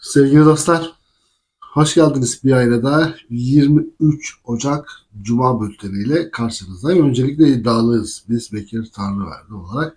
Sevgili dostlar, hoş geldiniz bir ayda daha 23 Ocak Cuma bülteniyle karşınızdayım. Öncelikle iddialıyız. Biz Bekir Tanrıverdi olarak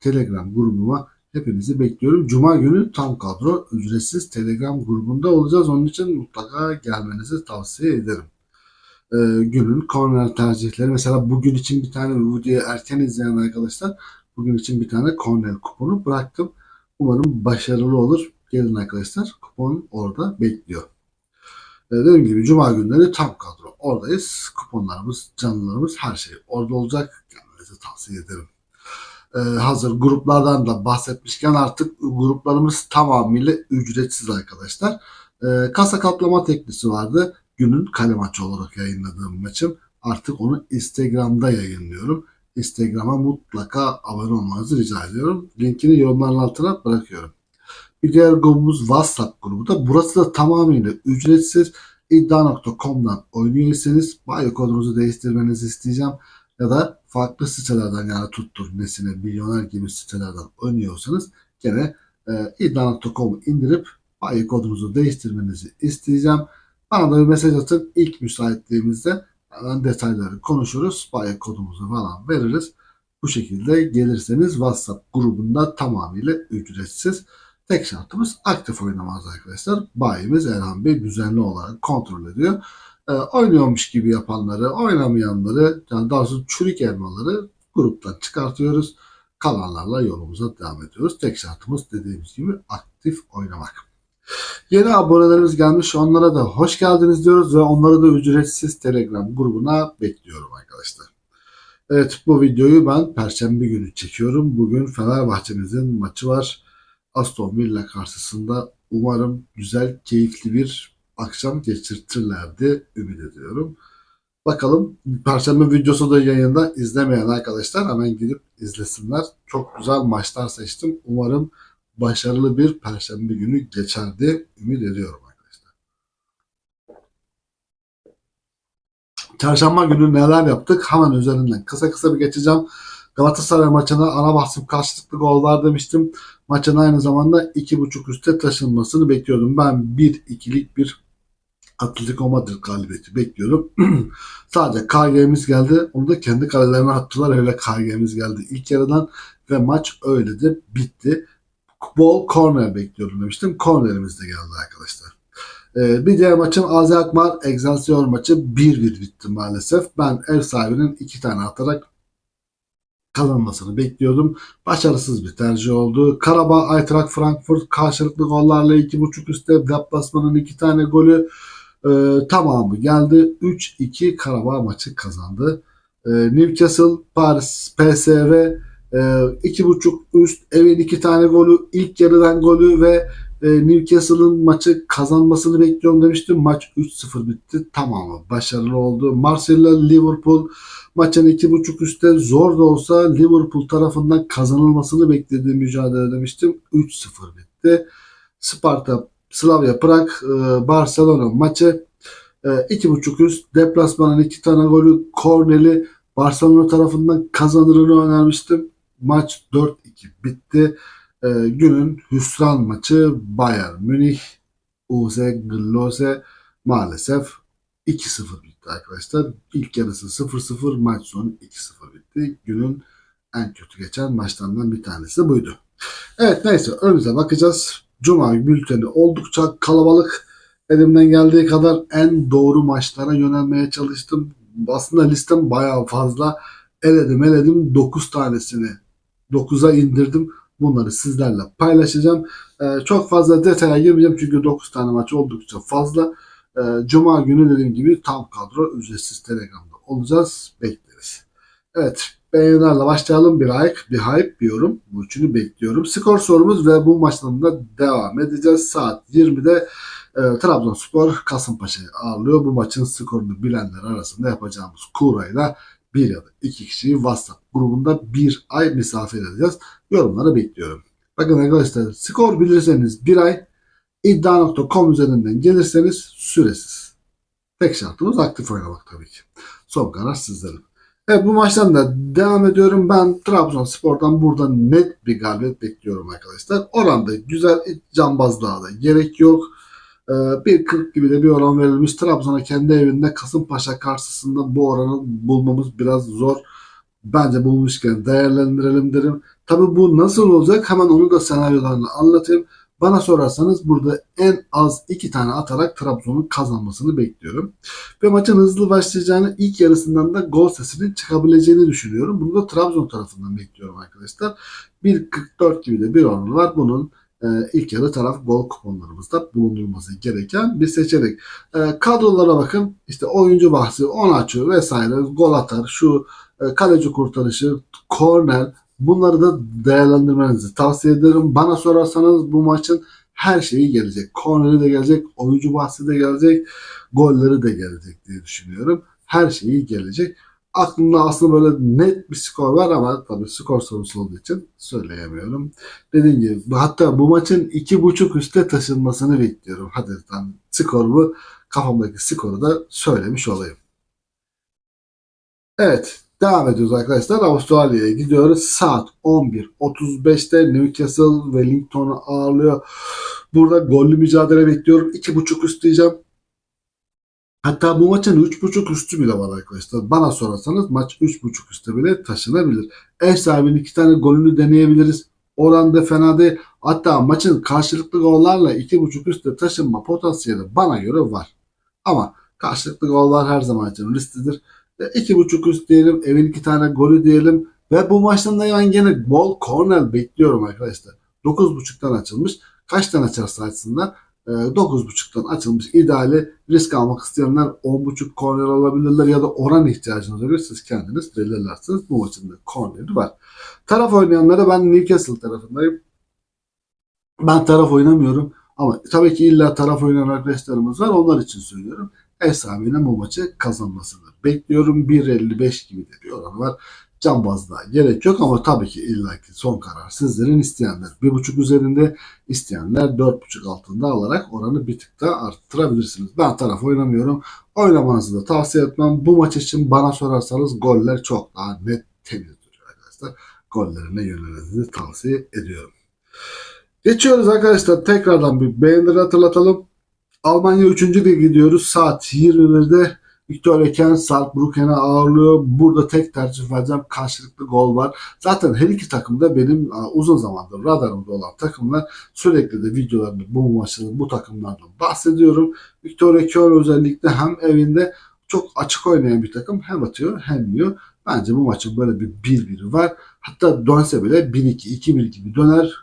Telegram grubuma hepinizi bekliyorum. Cuma günü tam kadro ücretsiz Telegram grubunda olacağız. Onun için mutlaka gelmenizi tavsiye ederim. Ee, günün korner tercihleri. Mesela bugün için bir tane videoyu erken izleyen arkadaşlar bugün için bir tane korner kuponu bıraktım. Umarım başarılı olur. Gelin arkadaşlar kupon orada bekliyor. Dediğim gibi cuma günleri tam kadro oradayız. Kuponlarımız, canlılarımız her şey orada olacak. Gelmenizi tavsiye ederim. Ee, hazır gruplardan da bahsetmişken artık gruplarımız tamamıyla ücretsiz arkadaşlar. Ee, kasa kaplama teknisi vardı. Günün kale maçı olarak yayınladığım maçım. Artık onu Instagram'da yayınlıyorum. Instagram'a mutlaka abone olmanızı rica ediyorum. Linkini yorumların altına bırakıyorum. Bir diğer grubumuz WhatsApp grubu da. Burası da tamamıyla ücretsiz. iddia.com'dan oynuyorsanız bayo kodunuzu değiştirmenizi isteyeceğim. Ya da farklı sitelerden yani tuttur, nesine, milyoner gibi sitelerden oynuyorsanız gene e, iddia.com'u indirip bayo kodunuzu değiştirmenizi isteyeceğim. Bana da bir mesaj atın. İlk müsaitliğimizde hemen detayları konuşuruz. Bayo kodumuzu falan veririz. Bu şekilde gelirseniz WhatsApp grubunda tamamıyla ücretsiz. Tek şartımız aktif oynamaz arkadaşlar. Bayimiz Erhan Bey düzenli olarak kontrol ediyor. E, oynuyormuş gibi yapanları, oynamayanları, yani daha doğrusu çürük elmaları gruptan çıkartıyoruz. Kalanlarla yolumuza devam ediyoruz. Tek şartımız dediğimiz gibi aktif oynamak. Yeni abonelerimiz gelmiş. Onlara da hoş geldiniz diyoruz ve onları da ücretsiz Telegram grubuna bekliyorum arkadaşlar. Evet bu videoyu ben Perşembe günü çekiyorum. Bugün Fenerbahçe'mizin maçı var. Aston Villa karşısında umarım güzel, keyifli bir akşam geçirtirlerdi ümit ediyorum. Bakalım Perşembe videosu da yayında izlemeyen arkadaşlar hemen gidip izlesinler. Çok güzel maçlar seçtim. Umarım başarılı bir Perşembe günü geçerdi ümit ediyorum arkadaşlar. Çarşamba günü neler yaptık? Hemen üzerinden kısa kısa bir geçeceğim. Galatasaray maçına ana bahsim karşılıklı gol var demiştim. Maçın aynı zamanda 2.5 üste taşınmasını bekliyordum. Ben 1-2'lik bir Atletico Madrid galibiyeti bekliyorum. Sadece KG'miz geldi. Onu da kendi kalelerine attılar. Öyle KG'miz geldi ilk yarıdan ve maç öyle de bitti. Bol corner bekliyorum demiştim. Cornerimiz de geldi arkadaşlar. Ee, bir diğer maçım Azi Akmar Excelsior maçı 1-1 bitti maalesef. Ben ev sahibinin iki tane atarak kazanmasını bekliyordum. Başarısız bir tercih oldu. Karabağ, Eintracht Frankfurt karşılıklı gollarla 2.5 üstte deplasmanın iki tane golü e, tamamı geldi. 3-2 Karabağ maçı kazandı. E, Newcastle, Paris, PSV e, 2.5 üst evin iki tane golü ilk yarıdan golü ve e, Newcastle'ın maçı kazanmasını bekliyorum demiştim. Maç 3-0 bitti. Tamamı başarılı oldu. Marsilya, Liverpool maçın 2.5 üstte zor da olsa Liverpool tarafından kazanılmasını beklediğim mücadele demiştim. 3-0 bitti. Sparta, Slavia, Prag, e, Barcelona maçı e, 2.5 üst. Deplasmanın iki tane golü Korneli Barcelona tarafından kazanırını önermiştim. Maç 4-2 bitti. E, günün hüsran maçı Bayern Münih, Uze Glose maalesef 2-0 bitti arkadaşlar. İlk yarısı 0-0, maç sonu 2-0 bitti. Günün en kötü geçen maçlarından bir tanesi buydu. Evet neyse önümüze bakacağız. Cuma bülteni oldukça kalabalık. Elimden geldiği kadar en doğru maçlara yönelmeye çalıştım. Aslında listem bayağı fazla. Eledim eledim 9 tanesini 9'a indirdim. Bunları sizlerle paylaşacağım. Ee, çok fazla detaya girmeyeceğim çünkü 9 tane maç oldukça fazla. Ee, Cuma günü dediğim gibi tam kadro ücretsiz Telegram'da olacağız. Bekleriz. Evet beğenilerle başlayalım. Bir like, bir hype, bir yorum. Bu üçünü bekliyorum. Skor sorumuz ve bu maçlarında devam edeceğiz. Saat 20'de e, Trabzonspor Kasımpaşa'yı ağırlıyor. Bu maçın skorunu bilenler arasında yapacağımız kurayla bir ya da iki kişiyi WhatsApp grubunda bir ay misafir edeceğiz. Yorumları bekliyorum. Bakın arkadaşlar skor bilirseniz bir ay iddia.com üzerinden gelirseniz süresiz. Tek şartımız aktif oynamak tabii ki. Son karar sizlerin. Evet bu maçtan da devam ediyorum. Ben Trabzonspor'dan burada net bir galibiyet bekliyorum arkadaşlar. Oranda güzel cambazlığa da gerek yok. Ee, 1.40 gibi de bir oran verilmiş. Trabzon'a kendi evinde Kasımpaşa karşısında bu oranı bulmamız biraz zor. Bence bulmuşken değerlendirelim derim. Tabi bu nasıl olacak hemen onu da senaryolarını anlatayım. Bana sorarsanız burada en az iki tane atarak Trabzon'un kazanmasını bekliyorum. Ve maçın hızlı başlayacağını ilk yarısından da gol sesinin çıkabileceğini düşünüyorum. Bunu da Trabzon tarafından bekliyorum arkadaşlar. 1.44 gibi de bir oranı var. Bunun e, ilk yarı taraf gol kuponlarımızda bulundurulması gereken bir seçenek. E, kadrolara bakın. İşte oyuncu bahsi, Onaçu vesaire gol atar. Şu e, kaleci kurtarışı, korner bunları da değerlendirmenizi tavsiye ederim. Bana sorarsanız bu maçın her şeyi gelecek. Korneri de gelecek, oyuncu bahsi de gelecek, golleri de gelecek diye düşünüyorum. Her şeyi gelecek. Aklımda aslında böyle net bir skor var ama tabii skor sorusu olduğu için söyleyemiyorum. Dediğim gibi hatta bu maçın iki buçuk üste taşınmasını bekliyorum. Hadi tam skorumu kafamdaki skoru da söylemiş olayım. Evet devam ediyoruz arkadaşlar. Avustralya'ya gidiyoruz. Saat 11.35'te Newcastle Wellington'u ağırlıyor. Burada gollü mücadele bekliyorum. 2.5 üst diyeceğim. Hatta bu maçın 3.5 üstü bile var arkadaşlar. Bana sorarsanız maç 3.5 üstü bile taşınabilir. Ev sahibinin iki tane golünü deneyebiliriz. Oran da fena değil. Hatta maçın karşılıklı gollarla 2.5 üstte taşınma potansiyeli bana göre var. Ama karşılıklı gollar her zaman için risklidir. 2.5 üst diyelim. Evin iki tane golü diyelim. Ve bu maçtan da ben gene bol corner bekliyorum arkadaşlar. 9.5'tan açılmış. Kaçtan açarsa açsınlar. 9.5'tan açılmış ideali risk almak isteyenler 10.5 korner alabilirler ya da oran ihtiyacınız olur. Siz kendiniz belirlersiniz. Bu maçın da korneri var. Taraf oynayanlara ben Newcastle tarafındayım. Ben taraf oynamıyorum. Ama tabii ki illa taraf oynayan arkadaşlarımız var. Onlar için söylüyorum. Ev sahibine bu maçı kazanmasını bekliyorum. 1.55 gibi de bir oranı var cambazlığa gerek yok ama tabii ki illaki son karar sizlerin isteyenler. Bir buçuk üzerinde isteyenler dört buçuk altında alarak oranı bir tık daha arttırabilirsiniz. Ben taraf oynamıyorum. Oynamanızı da tavsiye etmem. Bu maç için bana sorarsanız goller çok daha net temiz duruyor arkadaşlar. Gollerine yönelmenizi tavsiye ediyorum. Geçiyoruz arkadaşlar. Tekrardan bir beğenileri hatırlatalım. Almanya 3. lige gidiyoruz. Saat 21'de Victoria Kent Saarbrücken'e ağırlıyor. Burada tek tercih vereceğim. Karşılıklı gol var. Zaten her iki takım da benim uzun zamandır radarımda olan takımlar. Sürekli de videolarında bu maçların bu takımlardan bahsediyorum. Victoria Köln özellikle hem evinde çok açık oynayan bir takım. Hem atıyor hem yiyor. Bence bu maçın böyle bir 1-1'i var. Hatta dönse bile 1-2, 2-1 gibi döner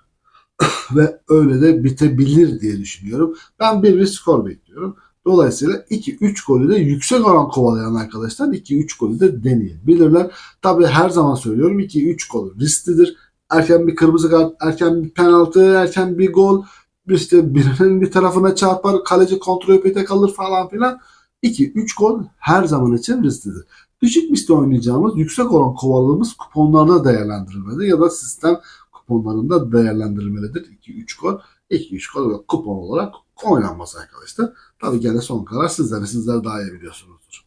ve öyle de bitebilir diye düşünüyorum. Ben bir bir skor bekliyorum. Dolayısıyla 2-3 golü de yüksek oran kovalayan arkadaşlar 2-3 golü de deneyebilirler. Tabi her zaman söylüyorum 2-3 gol risklidir. Erken bir kırmızı kart, erken bir penaltı, erken bir gol işte birinin bir tarafına çarpar, kaleci kontrol epeyte kalır falan filan. 2-3 gol her zaman için risklidir. Düşük misli oynayacağımız, yüksek oran kovaladığımız kuponlarda değerlendirilmeli ya da sistem kuponlarında değerlendirilmelidir. 2-3 gol, 2-3 gol kupon olarak oynanmaz arkadaşlar. Tabii gene son karar sizlere. Sizler daha iyi biliyorsunuzdur.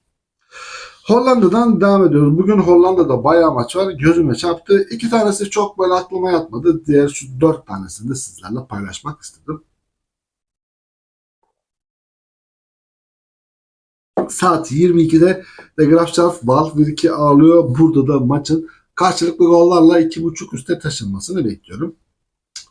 Hollanda'dan devam ediyoruz. Bugün Hollanda'da bayağı maç var. Gözüme çarptı. İki tanesi çok böyle aklıma yatmadı. Diğer şu dört tanesini de sizlerle paylaşmak istedim. Saat 22'de De Graafschap Waldwirk'i ağırlıyor. Burada da maçın karşılıklı gollarla 2.5 üste taşınmasını bekliyorum.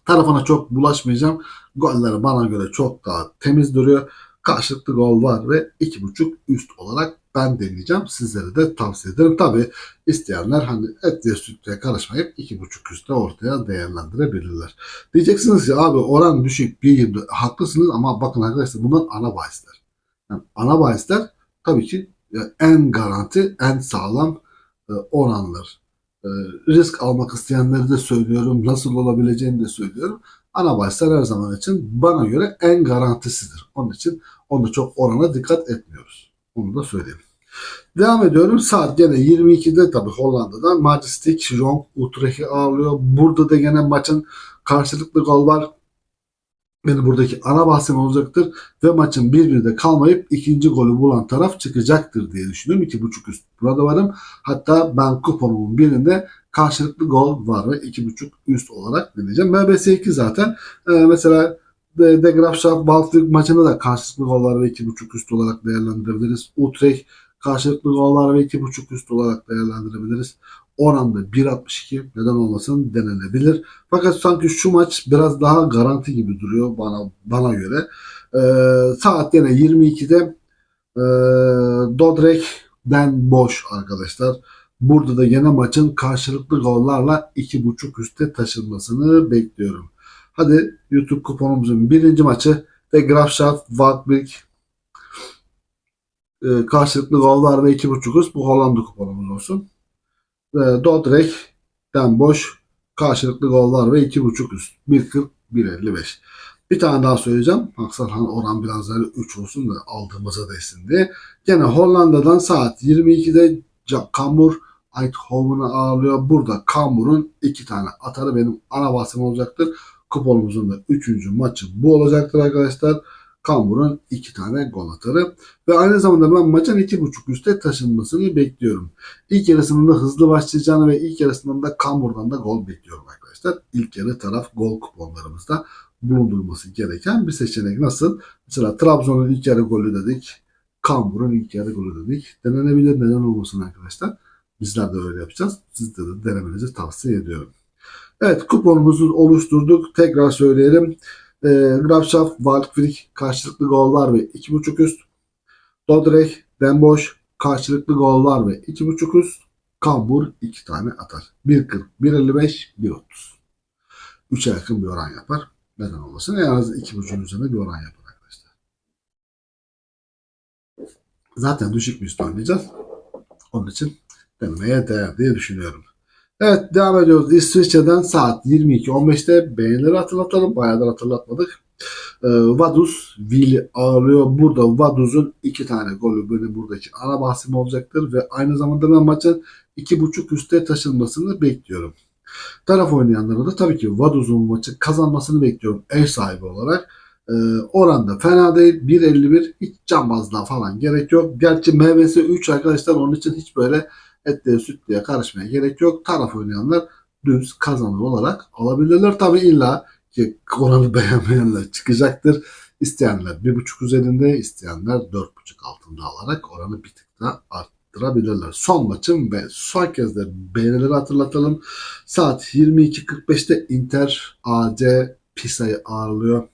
Tarafına çok bulaşmayacağım. Golleri bana göre çok daha temiz duruyor karşılıklı gol var ve 2.5 üst olarak ben deneyeceğim. Sizlere de tavsiye ederim. Tabi isteyenler hani et ve sütle karışmayıp 2.5 üstte ortaya değerlendirebilirler. Diyeceksiniz ki abi oran düşük bir haklısınız ama bakın arkadaşlar bunlar ana bahisler. Yani ana bahisler tabii ki en garanti, en sağlam e, oranlar. E, risk almak isteyenleri de söylüyorum. Nasıl olabileceğini de söylüyorum ana bahisler her zaman için bana göre en garantisidir. Onun için onu çok orana dikkat etmiyoruz. Onu da söyleyeyim. Devam ediyorum. Saat gene 22'de tabii Hollanda'da Majestic Jong Utrecht'i ağırlıyor. Burada da gene maçın karşılıklı gol var. Benim buradaki ana bahsim olacaktır ve maçın birbirinde kalmayıp ikinci golü bulan taraf çıkacaktır diye düşünüyorum. 2.5 üst burada varım. Hatta ben kuponumun birinde karşılıklı gol var ve 2.5 üst olarak deneyeceğim. MBS 2 zaten. Ee, mesela De, De Graafschap Baltic maçında da karşılıklı gol var ve 2.5 üst olarak değerlendirebiliriz. Utrecht karşılıklı gollar ve 2.5 üst olarak değerlendirebiliriz. Oranda 1.62 neden olmasın denenebilir. Fakat sanki şu maç biraz daha garanti gibi duruyor bana bana göre. Ee, saat yine 22'de e, Dordrecht'den boş arkadaşlar. Burada da yine maçın karşılıklı gollarla 2.5 üste taşınmasını bekliyorum. Hadi YouTube kuponumuzun birinci maçı de Graafschap Waldbrück e, karşılıklı gol var ve 2.5 üst. Bu Hollanda kuponumuz olsun. E, Dordrecht'ten boş karşılıklı gol var ve 2.5 üst. 1.40 1.55. Bir tane daha söyleyeceğim. Maksat hani oran biraz daha 3 olsun da aldığımıza değsin diye. Gene Hollanda'dan saat 22'de Kambur Eindhoven'ı ağırlıyor. Burada Kambur'un iki tane atarı benim ana bahsim olacaktır. Kuponumuzun da 3. maçı bu olacaktır arkadaşlar. Kambur'un iki tane gol atarı. Ve aynı zamanda ben maçın 2.5 üste taşınmasını bekliyorum. İlk yarısının da hızlı başlayacağını ve ilk yarısından da Kambur'dan da gol bekliyorum arkadaşlar. İlk yarı taraf gol kuponlarımızda bulundurulması gereken bir seçenek. Nasıl? Mesela Trabzon'un ilk yarı golü dedik. Kambur'un ilk yarı golü dedik. Denenebilir neden olmasın arkadaşlar. Bizler de öyle yapacağız. Sizde de denemenizi tavsiye ediyorum. Evet kuponumuzu oluşturduk. Tekrar söyleyelim. E, Grafschaft, Waldfrick karşılıklı gol var ve 2.5 üst. Dordrecht, Denbosch karşılıklı gol var ve 2.5 üst. Kambur 2 tane atar. 1.40, 1.55, 1.30. 3'e yakın bir oran yapar. Neden olmasın? En az 2.5'ün üzerinde bir oran yapar arkadaşlar. Zaten düşük bir üst oynayacağız. Onun için denemeye değer diye düşünüyorum. Evet devam ediyoruz. İsviçre'den saat 22.15'te beğenileri hatırlatalım. Bayağıdır hatırlatmadık. Ee, Vaduz Vili ağırlıyor. Burada Vaduz'un iki tane golü benim buradaki ana bahsim olacaktır ve aynı zamanda ben maçın 2.5 üste taşınmasını bekliyorum. Taraf oynayanlara da tabii ki Vaduz'un maçı kazanmasını bekliyorum ev sahibi olarak. Ee, oranda fena değil. 1.51 hiç cambazlığa falan gerek yok. Gerçi MVS 3 arkadaşlar onun için hiç böyle etliye sütlüye karışmaya gerek yok. Taraf oynayanlar düz kazanır olarak alabilirler. Tabi illa ki oranı beğenmeyenler çıkacaktır. İsteyenler 1.5 üzerinde, isteyenler 4.5 altında alarak oranı bir tık daha arttırabilirler. Son maçım ve son kez de beğenileri hatırlatalım. Saat 22.45'te Inter AC Pisa'yı ağırlıyor.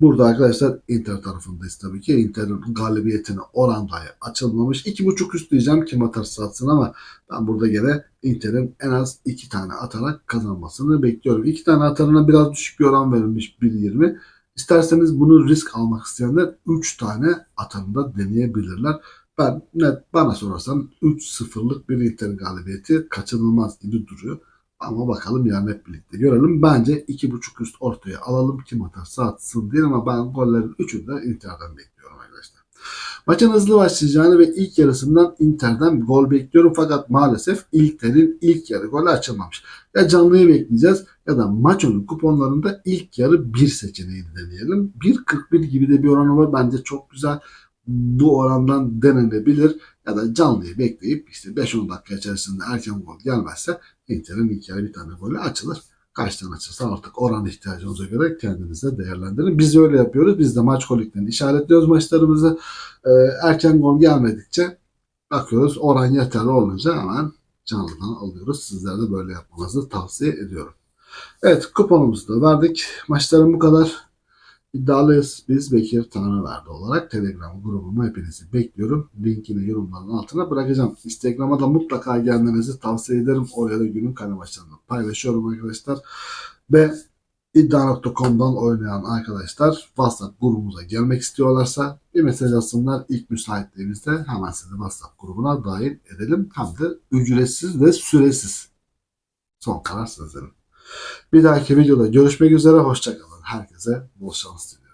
Burada arkadaşlar Inter tarafındayız tabii ki. Inter'in galibiyetine oran dahi açılmamış. 2.5 üst diyeceğim kim atarsa atsın ama ben burada gene Inter'in en az 2 tane atarak kazanmasını bekliyorum. 2 tane atarına biraz düşük bir oran verilmiş 1.20. İsterseniz bunu risk almak isteyenler 3 tane atarında deneyebilirler. Ben net bana sorarsan 3-0'lık bir Inter galibiyeti kaçınılmaz gibi duruyor. Ama bakalım yarın hep birlikte görelim. Bence 2.5 üst ortaya alalım. Kim atarsa atsın diye ama ben gollerin 3'ünü de Inter'den bekliyorum arkadaşlar. Maçın hızlı başlayacağını ve ilk yarısından Inter'den gol bekliyorum. Fakat maalesef Inter'in ilk yarı golü açılmamış. Ya canlıyı bekleyeceğiz ya da maç önü kuponlarında ilk yarı bir seçeneğini deneyelim. 1.41 gibi de bir oranı var. Bence çok güzel. Bu orandan denenebilir ya da canlıyı bekleyip işte 5-10 dakika içerisinde erken gol gelmezse Inter'in ilk bir tane golü açılır. Kaçtan açılsa artık oran ihtiyacınıza göre kendinize değerlendirin. Biz öyle yapıyoruz. Biz de maç koliklerini işaretliyoruz maçlarımızı. Ee, erken gol gelmedikçe bakıyoruz oran yeterli olunca hemen canlıdan alıyoruz. Sizler de böyle yapmanızı tavsiye ediyorum. Evet kuponumuzu da verdik. Maçların bu kadar. İddialıyız. Biz Bekir Tanrıverdi olarak Telegram grubuma hepinizi bekliyorum. Linkini yorumların altına bırakacağım. Instagram'a da mutlaka gelmenizi tavsiye ederim. Oraya da günün kale maçlarını paylaşıyorum arkadaşlar. Ve iddia.com'dan oynayan arkadaşlar WhatsApp grubumuza gelmek istiyorlarsa bir mesaj atsınlar. İlk müsaitliğimizde hemen sizi WhatsApp grubuna dahil edelim. Hem de ücretsiz ve süresiz. Son karar sizlerin. Bir dahaki videoda görüşmek üzere. Hoşçakalın. Herkese bol şans diliyorum.